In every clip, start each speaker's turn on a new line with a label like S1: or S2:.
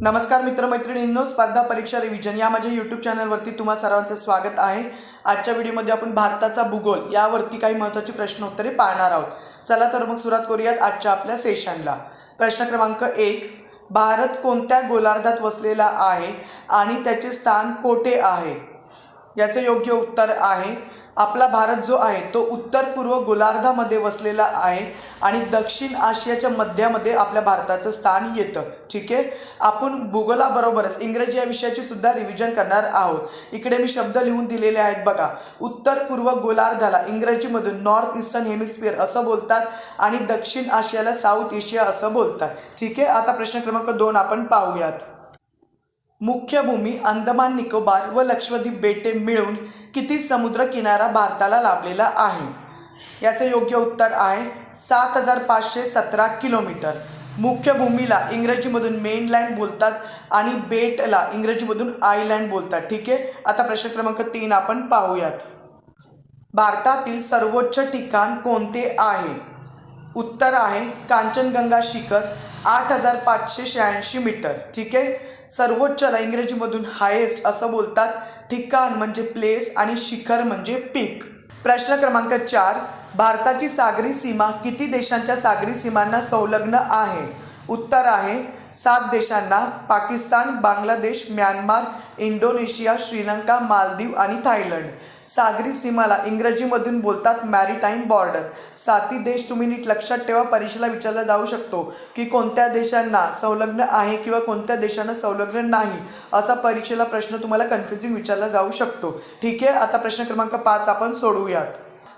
S1: नमस्कार मित्रमैत्रिणींनो स्पर्धा परीक्षा रिव्हिजन या माझ्या यूट्यूब चॅनलवरती तुम्हा सर्वांचं स्वागत आहे. आजच्या व्हिडिओमध्ये आपण भारताचा भूगोल यावरती काही महत्त्वाची प्रश्न उत्तरे पाहणार आहोत. चला तर मग सुरुवात करूयात आजच्या आपल्या सेशनला प्रश्न क्रमांक एक भारत कोणत्या गोलार्धात वसलेला आहे आणि त्याचे स्थान कोठे आहे? याचे योग्य उत्तर आहे आपला भारत जो आहे तो उत्तर पूर्व गोलार्धामध्ये वसलेला आहे आणि दक्षिण आशियाच्या मध्यामध्ये आपल्या भारताचं स्थान येतं. ठीक आहे? आपण भूगोलाबरोबरच इंग्रजी या विषयाची सुद्धा रिव्हिजन करणार आहोत. इकडे मी शब्द लिहून दिलेले आहेत बघा. उत्तर पूर्व गोलार्धाला इंग्रजीमधून नॉर्थ ईस्टर्न हेमिस्फिअर असं बोलतात आणि दक्षिण आशियाला साऊथ एशिया असं बोलतात. ठीक आहे? आता प्रश्न क्रमांक दोन आपण पाहूयात. मुख्य भूमी अंदमान निकोबार व लक्षद्वीप बेटे मिळून किती समुद्र किनारा भारताला लाभलेला आहे? याचे योग्य उत्तर आहे सात हजार पाचशे सतरा किलोमीटर. मुख्य भूमीला इंग्रजीमधून मेनलँड बोलतात आणि बेटला इंग्रजीमधून आयलँड बोलतात. ठीक आहे? आता प्रश्न क्रमांक तीन आपण पाहूयात. भारतातील सर्वोच्च ठिकाण कोणते आहे? उत्तर आहे कांचनगंगा शिखर आठ हजार पाचशे शहाऐंशी मीटर. ठीक आहे? सर्वोच्चला इंग्रजीमधून हायेस्ट असं बोलतात. ठिकाण म्हणजे प्लेस आणि शिखर म्हणजे पीक प्रश्न क्रमांक चार भारताची सागरी सीमा किती देशांच्या सागरी सीमांना संलग्न आहे? उत्तर आहे सात देशांना पाकिस्तान बांगलादेश म्यानमार इंडोनेशिया श्रीलंका मालदीव आणि थायलंड. सागरी सीमाला इंग्रजीमधून बोलतात मॅरीटाईम बॉर्डर. साती देश तुम्ही नीट लक्षात ठेवा परीक्षेला विचारला जाऊ शकतो की कोणत्या देशांना संलग्न आहे किंवा कोणत्या देशांना संलग्न नाही असा परीक्षेला प्रश्न तुम्हाला कन्फ्युजिंग विचारला जाऊ शकतो. ठीक आहे आता प्रश्न क्रमांक पाच आपण सोडवूयात.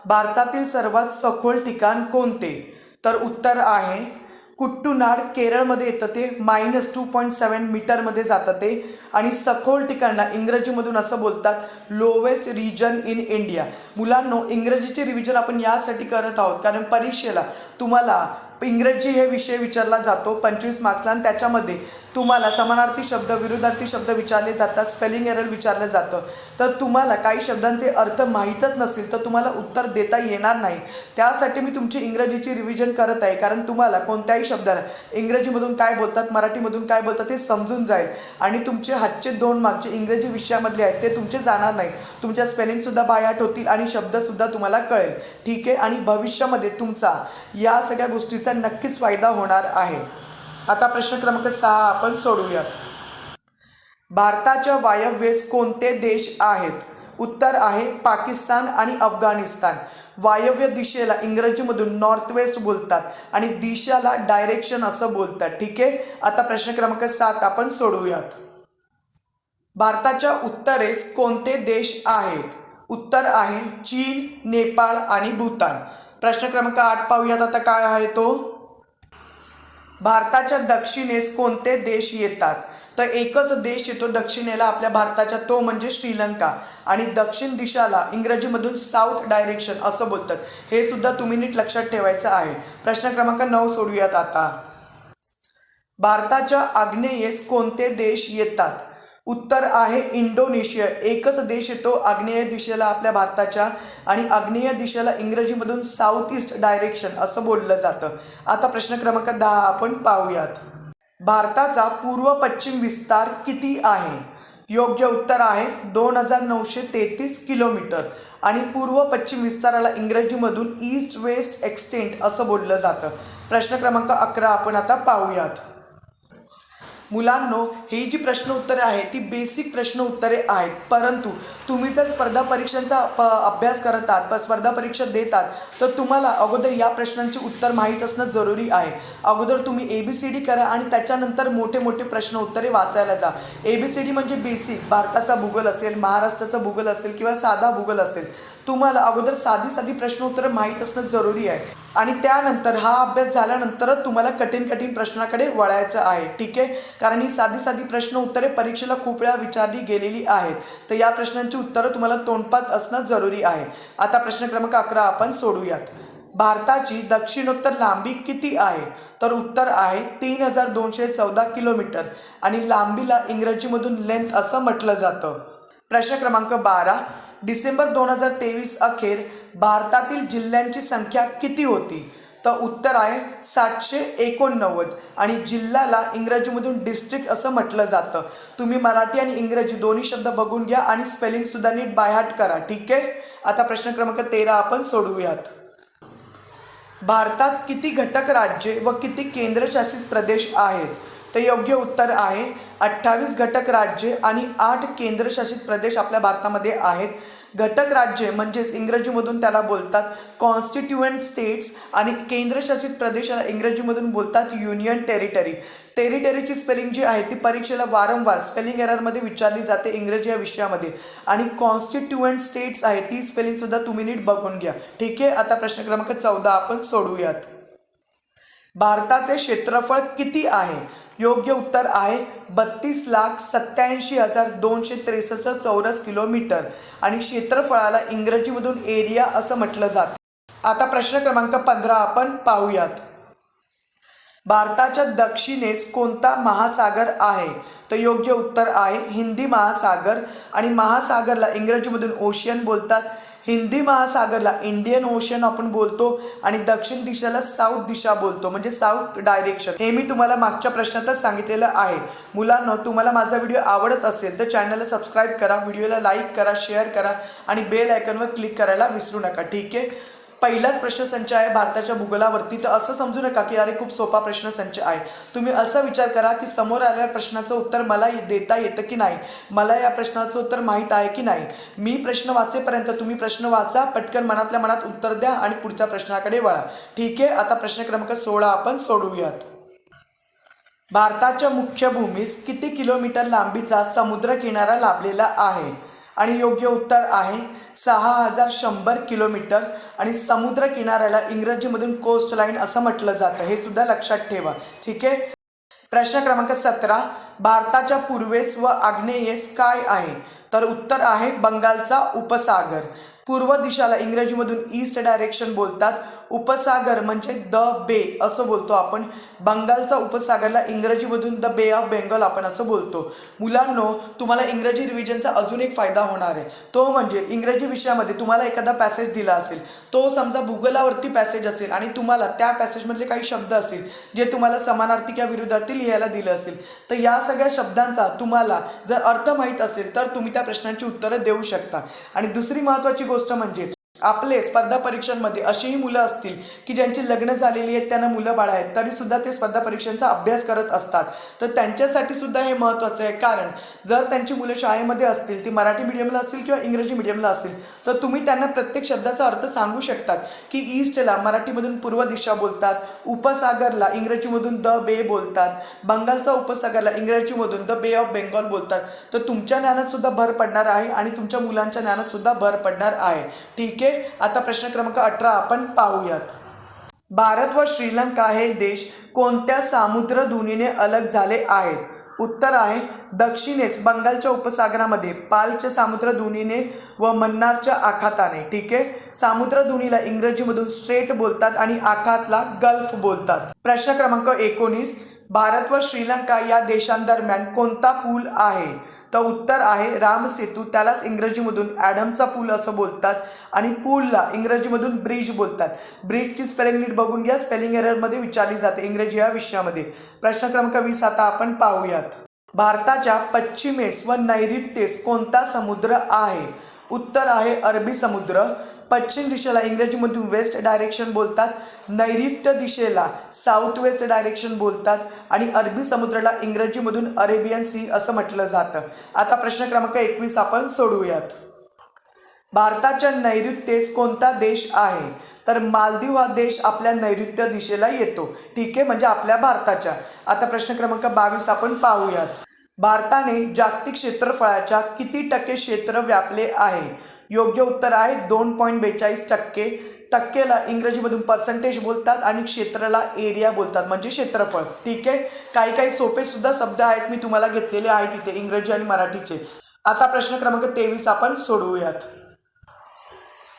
S1: भारतातील सर्वात सखोल ठिकाण कोणते? तर उत्तर आहे कुट्टुनाड केरळमध्ये येतं ते मायनस टू पॉईंट सेवन मीटरमध्ये जातं ते. आणि सखोल ठिकाणला इंग्रजीमधून असं बोलतात लोवेस्ट रिजन इन इंडिया मुलांनो इंग्रजीचे रिव्हिजन आपण यासाठी करत आहोत. कारण परीक्षेला तुम्हाला इंग्रजी हे विषय विचारला जातो पंचवीस मार्क्सला आणि त्याच्यामध्ये तुम्हाला समानार्थी शब्द विरुद्धार्थी शब्द विचारले जातात स्पेलिंग एरर विचारलं जातं. तर तुम्हाला काही शब्दांचे अर्थ माहीतच नसेल तर तुम्हाला उत्तर देता येणार नाही. त्यासाठी मी तुमची इंग्रजीची रिव्हिजन करत आहे कारण तुम्हाला कोणत्याही शब्दाला इंग्रजीमधून काय बोलतात मराठीमधून काय बोलतात ते समजून जाईल. आणि तुमचे हातचे दोन मार्कचे इंग्रजी विषयामधले आहेत ते तुमचे जाणार नाही तुमच्या स्पेलिंगसुद्धा बायाट होतील आणि शब्दसुद्धा तुम्हाला कळेल. ठीक आहे? आणि भविष्यामध्ये तुमचा या सगळ्या गोष्टीचा नक्कीच फायदा होणार आहे. आता प्रश्न क्रमांक सहा आपण सोडूयात भारताच्या वायव्येस कोणते देश आहेत? उत्तर आहे पाकिस्तान आणि अफगाणिस्तान. वायव्य दिशेला इंग्रजीमधून नॉर्थ वेस्ट बोलतात आणि दिशाला डायरेक्शन असं बोलतात. ठीक आहे? आता प्रश्न क्रमांक सात आपण सोडवूयात. भारताच्या उत्तरेस कोणते देश आहेत? उत्तर आहे चीन नेपाळ आणि भूतान. प्रश्न क्रमांक आठ पाहूयात आता काय आहे तो. भारताच्या दक्षिणेस कोणते देश येतात? तर एकच देश येतो दक्षिणेला आपल्या भारताच्या तो म्हणजे श्रीलंका. आणि दक्षिण दिशाला इंग्रजीमधून साऊथ डायरेक्शन असं बोलतात. हे सुद्धा तुम्ही नीट लक्षात ठेवायचं आहे. प्रश्न क्रमांक नऊ सोडूयात आता. भारताच्या आग्नेयेस कोणते देश येतात? उत्तर आहे इंडोनेशिया. एकच देश येतो आग्नेय दिशेला आपल्या भारताच्या आणि आग्नेय दिशेला इंग्रजीमधून साऊथ ईस्ट डायरेक्शन असं बोललं जातं. आता प्रश्न क्रमांक दहा आपण पाहूयात. भारताचा पूर्व पश्चिम विस्तार किती आहे? योग्य उत्तर आहे दोन हजार नऊशे तेहतीस किलोमीटर. आणि पूर्व पश्चिम विस्ताराला इंग्रजीमधून ईस्ट वेस्ट एक्सटेंट असं बोललं जातं. प्रश्न क्रमांक अकरा आपण आता पाहूयात. मुलांनो ही जी प्रश्न उत्तरे आहेत ती बेसिक प्रश्न उत्तरे आहेत. परंतु तुम्ही जर स्पर्धा परीक्षांचा प अभ्यास करत आहात स्पर्धा परीक्षा देतात तर तुम्हाला अगोदर या प्रश्नांची उत्तर माहीत असणं जरुरी आहे. अगोदर तुम्ही ए बी सी डी करा आणि त्याच्यानंतर मोठे मोठे प्रश्न उत्तरे वाचायला जा. ए बी सी डी म्हणजे बेसिक भारताचा भूगोल असेल महाराष्ट्राचा भूगोल असेल किंवा साधा भूगोल असेल. तुम्हाला अगोदर साधी साधी प्रश्न उत्तरे माहीत असणं जरुरी आहे. आणि त्यानंतर हा अभ्यास झाल्यानंतरच तुम्हाला कठीण कठीण प्रश्नाकडे वळायचं आहे. ठीक आहे? कारण ही साधी साधी प्रश्न उत्तरे परीक्षेला खूप वेळा विचारली गेलेली आहेत. तर या प्रश्नांची उत्तरं तुम्हाला तोंडपात असणं जरुरी आहे. आता प्रश्न क्रमांक अकरा आपण सोडूयात. भारताची दक्षिणोत्तर लांबी किती आहे? तर उत्तर आहे तीन हजार दोनशे चौदा किलोमीटर. आणि लांबीला इंग्रजीमधून लेंथ असं म्हटलं जातं. प्रश्न क्रमांक बारा. डिसेंबर दोन हजार तेवीस अखेर भारतातील जिल्ह्यांची संख्या किती होती? तर उत्तर आहे सातशे एकोणनव्वद. आणि जिल्ह्याला इंग्रजीमधून डिस्ट्रिक्ट असं म्हटलं जातं. तुम्ही मराठी आणि इंग्रजी दोन्ही शब्द बघून घ्या आणि स्पेलिंगसुद्धा नीट बायहाट करा ठीक आहे? आता प्रश्न क्रमांक तेरा आपण सोडवूयात. भारतात किती घटक राज्ये व किती केंद्रशासित प्रदेश आहेत? तर योग्य उत्तर आहे. अठ्ठावीस घटक राज्ये आणि आठ केंद्रशासित प्रदेश आपल्या भारतामध्ये आहेत. घटक राज्ये म्हणजेच इंग्रजीमधून त्याला बोलतात कॉन्स्टिट्युएंट स्टेट्स आणि केंद्रशासित प्रदेशाला इंग्रजीमधून बोलतात युनियन टेरिटरी टेरिटरीची स्पेलिंग जी आहे ती परीक्षेला वारंवार स्पेलिंग एररमध्ये विचारली जाते इंग्रजी या विषयामध्ये. आणि कॉन्स्टिट्युएंट स्टेट्स आहे ती स्पेलिंगसुद्धा तुम्ही नीट बघून घ्या. ठीक आहे? आता प्रश्न क्रमांक चौदा आपण सोडवूयात. भारताचे क्षेत्रफळ किती आहे? योग्य उत्तर आहे बत्तीस लाख सत्याऐंशी हजार दोनशे त्रेसष्ट चौरस किलोमीटर आणि क्षेत्रफळाला इंग्रजीमधून एरिया असं म्हटलं जातं. आता प्रश्न क्रमांक पंधरा आपण पाहूयात. भारताच्या दक्षिणेस कोणता महासागर आहे? तर योग्य उत्तर आहे हिंदी महासागर. आणि महासागरला इंग्रजीमधून ओशियन बोलतात. हिंदी महासागरला इंडियन ओशियन आपण बोलतो. आणि दक्षिण दिशेला साऊथ दिशा बोलतो. म्हणजे साऊथ डायरेक्शन हे मी तुम्हाला मागच्या प्रश्नातच सांगितलेलं आहे. मुलांना तुम्हाला माझा व्हिडिओ आवडत असेल तर चॅनलला सबस्क्राईब करा व्हिडिओला लाईक करा शेअर करा आणि बेल आयकनवर क्लिक करायला विसरू नका. ठीक आहे? पहिलाच प्रश्नसंच आहे भारताच्या भूगोलावरती. तर असं समजू नका की अरे खूप सोपा प्रश्नसंच आहे. तुम्ही असा विचार करा की समोर आलेल्या प्रश्नाचं उत्तर मला देता येतं की नाही? मला या प्रश्नाचं उत्तर माहीत आहे की नाही? मी प्रश्न वाचेपर्यंत तुम्ही प्रश्न वाचा पटकन मनातल्या मनात उत्तर द्या आणि पुढच्या प्रश्नाकडे वळा. ठीक आहे आता प्रश्न क्रमांक सोळा आपण सोडवूयात. भारताच्या मुख्य भूमीस किती किलोमीटर लांबीचा समुद्रकिनारा लाभलेला आहे? आणि योग्य उत्तर आहे सहा हजार शंभर किलोमीटर. आणि समुद्र किनाऱ्याला इंग्रजीमधून कोस्ट लाईन असं म्हटलं जातं. हे सुद्धा लक्षात ठेवा. ठीक आहे? प्रश्न क्रमांक सतरा. भारताच्या पूर्वेस व आग्नेयेस काय आहे? तर उत्तर आहे बंगालचा उपसागर. पूर्व दिशाला इंग्रजीमधून ईस्ट डायरेक्शन बोलतात. उपसागर म्हणजे द बे असं बोलतो आपण. बंगालचा उपसागरला इंग्रजीमधून द बे ऑफ बेंगॉल आपण असं बोलतो. मुलांनो तुम्हाला इंग्रजी रिव्हिजनचा अजून एक फायदा होणार आहे. तो म्हणजे इंग्रजी विषयामध्ये तुम्हाला एखादा पॅसेज दिला असेल तो समजा भूगोलावरती पॅसेज असेल आणि तुम्हाला त्या पॅसेजमधले काही शब्द असतील जे तुम्हाला समानार्थी किंवा विरुद्धार्थी लिहायला दिलं असेल तर या सगळ्या शब्दांचा तुम्हाला जर अर्थ माहीत असेल तर तुम्ही त्या प्रश्नांची उत्तरं देऊ शकता. आणि दुसरी महत्त्वाची गोष्ट म्हणजे आपले स्पर्धा परीक्षांमध्ये अशीही मुलं असतील की ज्यांची लग्न झालेली आहेत त्यांना मुलं बाळ आहेत तरीसुद्धा ते स्पर्धा परीक्षांचा अभ्यास करत असतात. तर त्यांच्यासाठी सुद्धा हे महत्त्वाचं आहे. कारण जर त्यांची मुलं शाळेमध्ये असतील ती मराठी मिडियमला असतील किंवा इंग्रजी मिडियमला असतील तर तुम्ही त्यांना प्रत्येक शब्दाचा अर्थ सांगू शकतात की ईस्टला मराठीमधून पूर्व दिशा बोलतात उपसागरला इंग्रजीमधून द बे बोलतात बंगालचा उपसागरला इंग्रजीमधून द बे ऑफ बेंगॉल बोलतात. तर तुमच्या ज्ञानात सुद्धा भर पडणार आहे आणि तुमच्या मुलांच्या ज्ञानात सुद्धा भर पडणार आहे. ठीक आहे? आता प्रश्न क्रमांक अठरा आपण पाहूयात. भारत व श्रीलंका हे देश कोणत्या सामुद्रधुनीने अलग झाले आहेत? उत्तर आहे दक्षिणेस बंगालच्या उपसागरामध्ये पालच्या सामुद्रधुनीने व मन्नारच्या आखाताने. ठीक आहे? सामुद्रधुनीला इंग्रजीमधून स्ट्रेट बोलतात आणि आखातला गल्फ बोलतात. प्रश्न क्रमांक एकोणीस भारत व श्रीलंका या देशांदरम्यान कोणता पूल आहे? तर उत्तर आहे राम सेतू. त्यालाच इंग्रजीमधून ॲडमचा पूल असं बोलतात आणि पूलला इंग्रजीमधून ब्रिज बोलतात. ब्रिजची स्पेलिंग नीट बघून घ्या. स्पेलिंग एररमध्ये विचारली जाते इंग्रजी या विषयामध्ये. प्रश्न क्रमांक वीस आता आपण पाहूयात. भारताच्या पश्चिमेस व नैऋत्येस कोणता समुद्र आहे? उत्तर आहे अरबी समुद्र. पश्चिम दिशेला इंग्रजीमधून वेस्ट डायरेक्शन बोलतात. नैऋत्य दिशेला साऊथ वेस्ट डायरेक्शन बोलतात. आणि अरबी समुद्राला इंग्रजीमधून अरेबियन सी असं म्हटलं जातं. आता प्रश्न क्रमांक एकवीस आपण सोडवूयात. भारताच्या नैऋत्येस कोणता देश आहे? तर मालदीव हा देश आपल्या नैऋत्य दिशेला येतो. ठीक आहे म्हणजे आपल्या भारताच्या. आता प्रश्न क्रमांक बावीस आपण पाहूयात. भारताने जागतिक क्षेत्रफळाच्या किती टक्के क्षेत्र व्यापले आहे? योग्य उत्तर आहे. दोन पॉईंट बेचाळीस टक्के. टक्केला इंग्रजीमधून पर्सेंटेज बोलतात आणि क्षेत्राला एरिया बोलतात. म्हणजे क्षेत्रफळ. ठीक आहे? काही काही सोपे सुद्धा शब्द आहेत. मी तुम्हाला घेतलेले आहेत तिथे इंग्रजी आणि मराठीचे. आता प्रश्न क्रमांक तेवीस आपण सोडवूयात.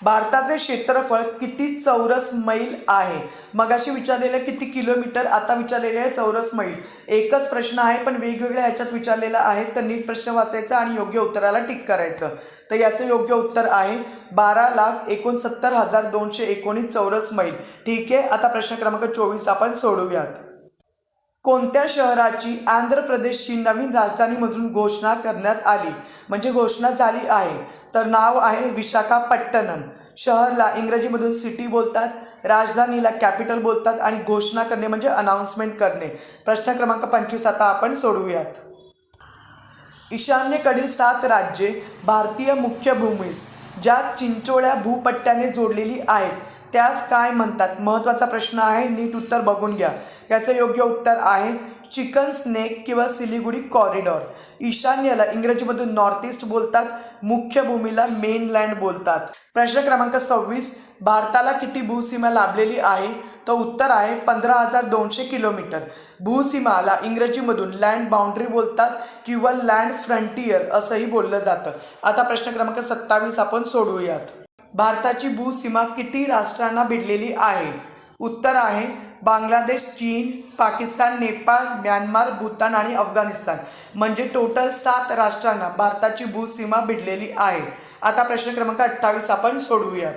S1: भारताचे क्षेत्रफळ किती चौरस मैल आहे? मगाशी विचारलेलं किती किलोमीटर आता विचारलेले आहे चौरस मैल. एकच प्रश्न आहे पण वेगवेगळ्या ह्याच्यात विचारलेला आहे तर नीट प्रश्न वाचायचा आणि योग्य उत्तराला टिक करायचं. तर याचं योग्य उत्तर आहे बारा लाख एकोणसत्तर हजार दोनशे एकोणीस चौरस मैल. ठीक आहे आता प्रश्न क्रमांक चोवीस आपण सोडूयात कोणत्या शहराची आंध्र प्रदेशची नवीन राजधानीमधून घोषणा करण्यात आली? म्हणजे घोषणा झाली आहे. तर नाव आहे विशाखापट्टणम. शहरला इंग्रजीमधून सिटी बोलतात राजधानीला कॅपिटल बोलतात आणि घोषणा करणे म्हणजे अनाऊन्समेंट करणे. प्रश्न क्रमांक पंचवीस आता आपण सोडवूयात. ईशान्येकडील सात राज्ये भारतीय मुख्य भूमीस ज्या चिंचोळ्या भूपट्ट्याने जोडलेली आहेत. त्यास काय म्हणतात? महत्त्वाचा प्रश्न आहे नीट उत्तर बघून घ्या. याचं योग्य उत्तर आहे चिकन स्नेक किंवा सिलिगुडी कॉरिडॉर. ईशान्येला इंग्रजीमधून नॉर्थ ईस्ट बोलतात मुख्य भूमीला मेनलँड बोलतात. प्रश्न क्रमांक सव्वीस भारताला किती भूसीमा लाभलेली आहे? तो उत्तर आहे पंधरा हजार दोनशे किलोमीटर. भूसीमाला इंग्रजीमधून लँड बाउंड्री बोलतात किंवा लँड फ्रंटियर असंही बोललं जातं. आता प्रश्न क्रमांक सत्तावीस आपण सोडवूयात. भारताची भूसीमा किती राष्ट्रांना भिडलेली आहे? उत्तर आहे बांगलादेश चीन पाकिस्तान नेपाळ म्यानमार भूतान आणि अफगाणिस्तान. म्हणजे टोटल सात राष्ट्रांना भारताची भूसीमा भिडलेली आहे. आता प्रश्न क्रमांक अठ्ठावीस आपण सोडवूयात.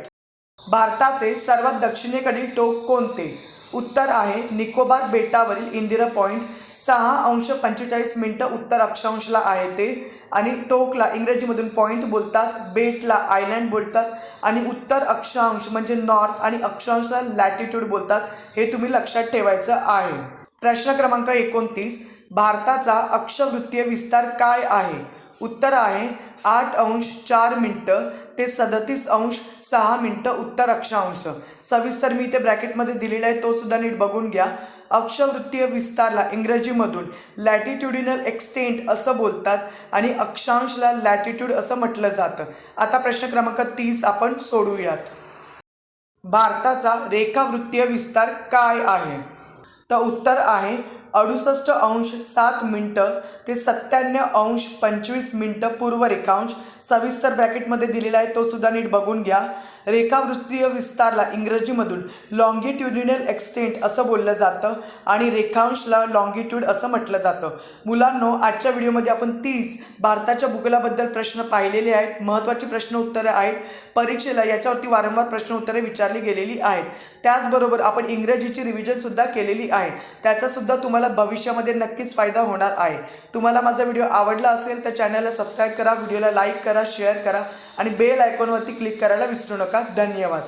S1: भारताचे सर्वात दक्षिणेकडील टोक कोणते? उत्तर आहे. निकोबार बेटावरील इंदिरा पॉईंट सहा अंश पंचेचाळीस मिनटं उत्तर अक्षांशला आहे ते आणि टोकला इंग्रजीमधून पॉईंट बोलतात बेटला आयलँड बोलतात आणि उत्तर अक्षांश म्हणजे नॉर्थ आणि अक्षांशला लॅटिट्यूड बोलतात हे तुम्ही लक्षात ठेवायचं आहे. प्रश्न क्रमांक एकोणतीस भारताचा अक्षवृत्तीय विस्तार काय आहे? उत्तर आहे. आठ अंश चार मिनटं ते सदतीस अंश सहा मिनटं उत्तर अक्षांश. सविस्तर मी इथे ब्रॅकेटमध्ये दिलेला आहे तो सुद्धा नीट बघून घ्या. अक्षवृत्तीय विस्तारला इंग्रजीमधून लॅटिट्युडिनल एक्सटेंट असं बोलतात आणि अक्षांशला लॅटिट्यूड असं म्हटलं जातं. आता प्रश्न क्रमांक तीस आपण सोडूयात. भारताचा रेखावृत्तीय विस्तार काय आहे? तर उत्तर आहे अडुसष्ट अंश सात मिनटं ते सत्त्याण्णव अंश पंचवीस मिनटं पूर्व रेखांश सविस्तर ब्रॅकेटमध्ये दिलेला आहे तो सुद्धा नीट बघून घ्या. रेखावृत्तीय विस्तारला इंग्रजीमधून लॉंगिट्युडिनल एक्सटेंट असं बोललं जातं आणि रेखांशला लॉंगिट्यूड असं म्हटलं जातं. मुलांनो आजच्या व्हिडिओमध्ये आपण तीस भारताच्या भूगोलाबद्दल प्रश्न पाहिलेले आहेत. महत्त्वाची प्रश्न उत्तरं आहेत. परीक्षेला याच्यावरती वारंवार प्रश्न उत्तरे विचारली गेलेली आहेत. त्याचबरोबर आपण इंग्रजीची रिव्हिजनसुद्धा केलेली आहे. त्याचासुद्धा तुम्हाला भविष्यामध्ये नक्कीच फायदा होणार आहे. तुम्हाला माझा व्हिडिओ आवडला असेल तर चॅनलला सबस्क्राईब करा व्हिडिओला लाईक करा. करा शेअर करा आणि बेल आयकॉनवरती क्लिक करायला विसरू नका. धन्यवाद.